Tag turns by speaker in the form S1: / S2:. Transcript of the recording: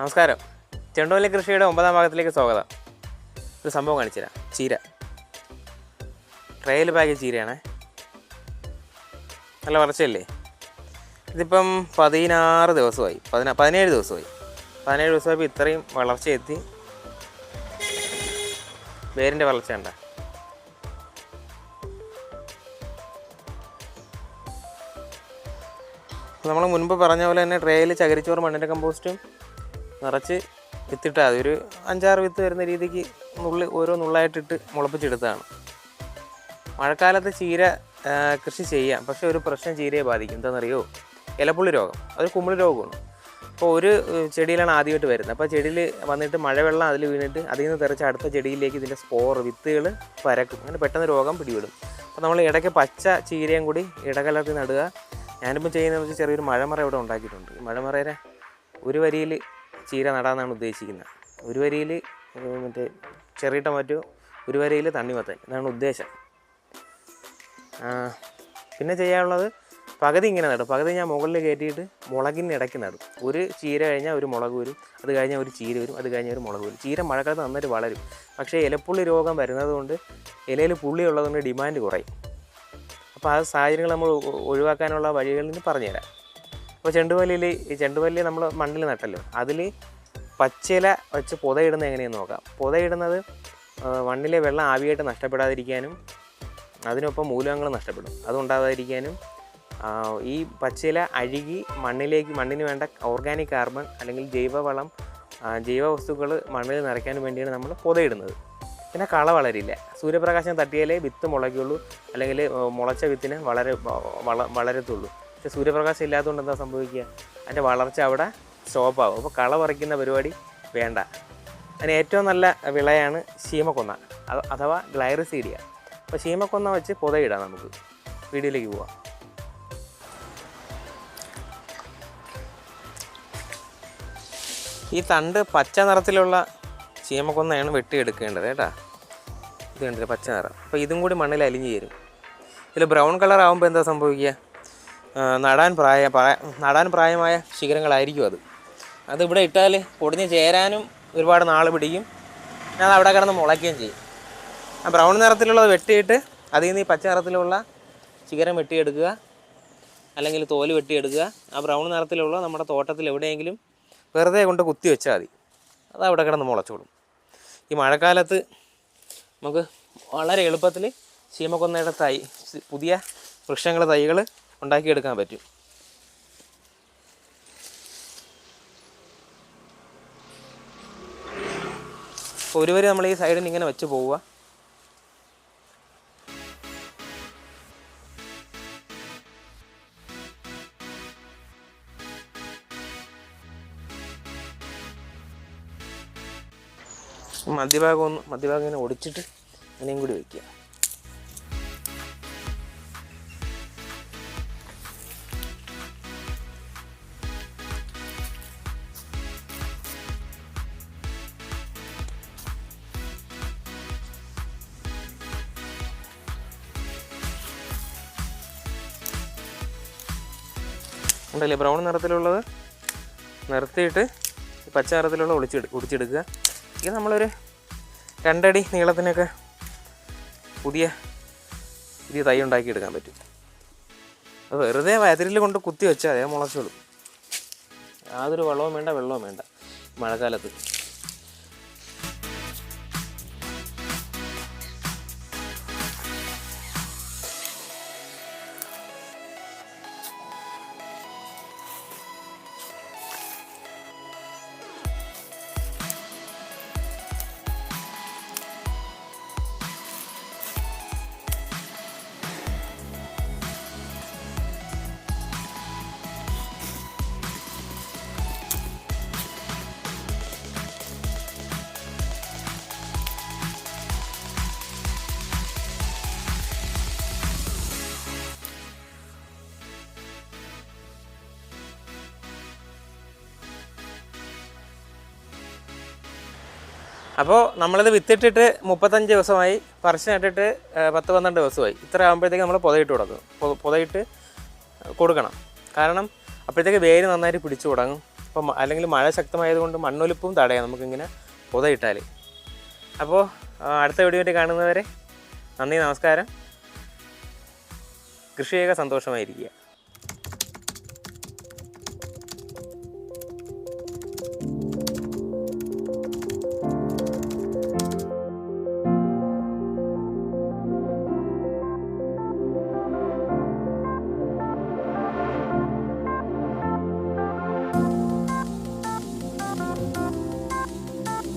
S1: നമസ്കാരം. ചെണ്ടുമല്ലി കൃഷിയുടെ ഒമ്പതാം ഭാഗത്തിലേക്ക് സ്വാഗതം. ഒരു സംഭവം കാണിച്ചു തരാം ചീര. ട്രയൽ ബാഗ് ചീരയാണേ. നല്ല വളർച്ചയല്ലേ? ഇതിപ്പം പതിനാറ് ദിവസമായി. പതിനാ പതിനേഴ് ദിവസമായി. പതിനേഴ് ദിവസമായപ്പോൾ ഇത്രയും വളർച്ച എത്തി വേരിന്റെ വളർച്ച ഉണ്ട നമ്മൾ മുൻപ് പറഞ്ഞ പോലെ തന്നെ ട്രേയിൽ ചകിരിച്ചോറ് മണ്ണിന്റെ കമ്പോസ്റ്റും നിറച്ച് വിത്തിട്ടാൽ ഒരു അഞ്ചാറ് വിത്ത് വരുന്ന രീതിക്ക് നുള്ളി ഓരോ നുള്ളായിട്ടിട്ട് മുളപ്പിച്ചെടുത്തതാണ്. മഴക്കാലത്ത് ചീര കൃഷി ചെയ്യാം. പക്ഷെ ഒരു പ്രശ്നം ചീരയെ ബാധിക്കും. എന്താണെന്നറിയോ? ഇലപ്പുള്ളി രോഗം. അതൊരു കുമിളി രോഗമാണ്. അപ്പോൾ ഒരു ചെടിയിലാണ് ആദ്യമായിട്ട് വരുന്നത്. അപ്പോൾ ചെടിയിൽ വന്നിട്ട് മഴവെള്ളം അതിൽ വീണിട്ട് അതിൽ നിന്ന് തെറിച്ച് അടുത്ത ചെടിയിലേക്ക് ഇതിന്റെ സ്പോർ വിത്തുകൾ പരക്കും. അങ്ങനെ പെട്ടെന്ന് രോഗം പിടിപെടും. അപ്പോൾ നമ്മൾ ഇടയ്ക്ക് പച്ച ചീരയും കൂടി ഇടകലർത്തി നടുക. ഞാനിപ്പോൾ ചെയ്യുന്നതെന്ന് വെച്ചാൽ ചെറിയൊരു മഴമറ ഇവിടെ ഉണ്ടാക്കിയിട്ടുണ്ട്. മഴമറയുടെ ഒരു വരിയിൽ ചീര നടാമെന്നാണ് ഉദ്ദേശിക്കുന്നത്. ഒരു വരിയിൽ മറ്റേ ചെറിയ ടൊമാറ്റോ ഒരു വരിയിൽ തണ്ണിമത്തൻ ഇതാണ് ഉദ്ദേശം. പിന്നെ ചെയ്യാനുള്ളത് പകുതി ഇങ്ങനെ നടും. പകുതി ഞാൻ മുകളിൽ കയറ്റിയിട്ട് മുളകിന്റെ ഇടയ്ക്ക് നടും. ഒരു ചീര കഴിഞ്ഞാൽ ഒരു മുളക് വരും അത് കഴിഞ്ഞാൽ ഒരു ചീര വരും അത് കഴിഞ്ഞാൽ ഒരു മുളക് വരും. ചീര മഴക്കാലത്ത് നന്നായിട്ട് വളരും. പക്ഷേ ഇലപ്പുള്ളി രോഗം വരുന്നത് കൊണ്ട് ഇലയിൽ പുള്ളി ഉള്ളതുകൊണ്ട് ഡിമാൻഡ് കുറയും. അപ്പോൾ ആ സാഹചര്യങ്ങൾ നമ്മൾ ഒഴിവാക്കാനുള്ള വഴികളിൽ നിന്ന് പറഞ്ഞുതരാം. അപ്പോൾ ചെണ്ടുമല്ലിയിൽ ഈ ചെണ്ടുമല്ലി നമ്മൾ മണ്ണിൽ നട്ടല്ലോ. അതിൽ പച്ചില വെച്ച് പുതയിടുന്നത് എങ്ങനെയെന്ന് നോക്കാം. പുതയിടുന്നത് മണ്ണിലെ വെള്ളം ആവിയായിട്ട് നഷ്ടപ്പെടാതിരിക്കാനും അതിനൊപ്പം മൂലകങ്ങൾ നഷ്ടപ്പെടും. അതുണ്ടാകാതിരിക്കാനും ഈ പച്ചില അഴുകി മണ്ണിലേക്ക് മണ്ണിന് വേണ്ട ഓർഗാനിക് കാർബൺ അല്ലെങ്കിൽ ജൈവവളം ജൈവവസ്തുക്കൾ ജൈവ മണ്ണിൽ നിറയ്ക്കാൻ വേണ്ടിയാണ് നമ്മൾ പുതയിടുന്നത്. പിന്നെ കള വളരില്ല. സൂര്യപ്രകാശം തട്ടിയാലേ വിത്ത് മുളയ്ക്കുള്ളൂ. അല്ലെങ്കിൽ മുളച്ച വിത്തിന് വളരെ വളരത്തുള്ളൂ. പക്ഷെ സൂര്യപ്രകാശം ഇല്ലാത്തതുകൊണ്ട് എന്താ സംഭവിക്കുക? അതിന്റെ വളർച്ച അവിടെ സ്റ്റോപ്പാകും അപ്പോൾ കള പറിക്കുന്ന പരിപാടി വേണ്ട. അതിന് ഏറ്റവും നല്ല വിളയാണ് ശീമക്കൊന്ന. അഥവാ ഗ്ലൈറിസീഡിയ. അപ്പോൾ ശീമക്കൊന്ന വെച്ച് പുതയിടാം നമുക്ക്. വീഡിയോയിലേക്ക് പോവാം. ഈ തണ്ട് പച്ച നിറത്തിലുള്ള ചീമക്കൊന്നയാണ് വെട്ടിയെടുക്കേണ്ടത് കേട്ടാ. ഇത് കണ്ടില്ല പച്ച നിറം. അപ്പോൾ ഇതും കൂടി മണ്ണിൽ അലിഞ്ഞു ചേരും. ഇതിൽ ബ്രൗൺ കളർ ആകുമ്പോൾ എന്താ സംഭവിക്കുക? നടാൻ പ്രായ നടാൻ പ്രായമായ ശിഖരങ്ങളായിരിക്കും അത്. അത് ഇവിടെ ഇട്ടാൽ പൊടിഞ്ഞ് ചേരാനും ഒരുപാട് നാൾ പിടിക്കും. ഞാൻ അവിടെ കിടന്ന് മുളയ്ക്കുകയും ചെയ്യും. ആ ബ്രൗൺ നിറത്തിലുള്ളത് വെട്ടിയിട്ട് അതിൽ നിന്ന് ഈ പച്ച നിറത്തിലുള്ള ശിഖരം വെട്ടിയെടുക്കുക. അല്ലെങ്കിൽ തോൽ വെട്ടിയെടുക്കുക. ആ ബ്രൗൺ നിറത്തിലുള്ള നമ്മുടെ തോട്ടത്തിൽ എവിടെയെങ്കിലും വെറുതെ കൊണ്ട് കുത്തി വെച്ചാൽ മതി. അത് അവിടെ കിടന്ന് മുളച്ചോളും. ഈ മഴക്കാലത്ത് നമുക്ക് വളരെ എളുപ്പത്തിൽ ചീമക്കൊന്നയുടെ തൈ പുതിയ വൃക്ഷങ്ങൾ തൈകൾ ഉണ്ടാക്കിയെടുക്കാൻ പറ്റും. ഒരുവരെ നമ്മൾ ഈ സൈഡിൽ ഇങ്ങനെ വെച്ച് പോവുക. മധ്യഭാഗം ഒന്ന് മധ്യഭാഗം ഇങ്ങനെ ഒടിച്ചിട്ട് അങ്ങനെയും കൂടി വയ്ക്കുക ഉണ്ടല്ലേ? ബ്രൗൺ നിറത്തിലുള്ളത് നിർത്തിയിട്ട് പച്ച നിറത്തിലുള്ള ഒളിച്ചെടു ഒടിച്ചെടുക്കുക. ഇത് നമ്മളൊരു രണ്ടടി നീളത്തിനൊക്കെ പുതിയ പുതിയ തൈ ഉണ്ടാക്കിയെടുക്കാൻ പറ്റും. അത് വെറുതെ വയതിരിൽ കൊണ്ട് കുത്തി വെച്ചാൽ അതേ മുളച്ചോളും. യാതൊരു വളവും വേണ്ട വെള്ളവും വേണ്ട. മഴക്കാലത്ത്. അപ്പോൾ നമ്മളിത് വിത്തിട്ടിട്ട് മുപ്പത്തഞ്ച് ദിവസമായി പറശ്ശി നട്ടിട്ട് പത്ത് പന്ത്രണ്ട് ദിവസമായി. ഇത്ര ആകുമ്പോഴത്തേക്ക് നമ്മൾ പുതയിട്ട് കൊടുക്കും. പുതയിട്ട് കൊടുക്കണം. കാരണം അപ്പോഴത്തേക്ക് വേര് നന്നായിട്ട് പിടിച്ചു തുടങ്ങും. അപ്പം അല്ലെങ്കിൽ മഴ ശക്തമായതുകൊണ്ട് മണ്ണൊലിപ്പും തടയാം നമുക്കിങ്ങനെ പുതയിട്ടാൽ അപ്പോൾ അടുത്ത വീഡിയോ കാണുന്നവരെ നന്ദി നമസ്കാരം. കൃഷിയൊക്കെ സന്തോഷമായിരിക്കുക.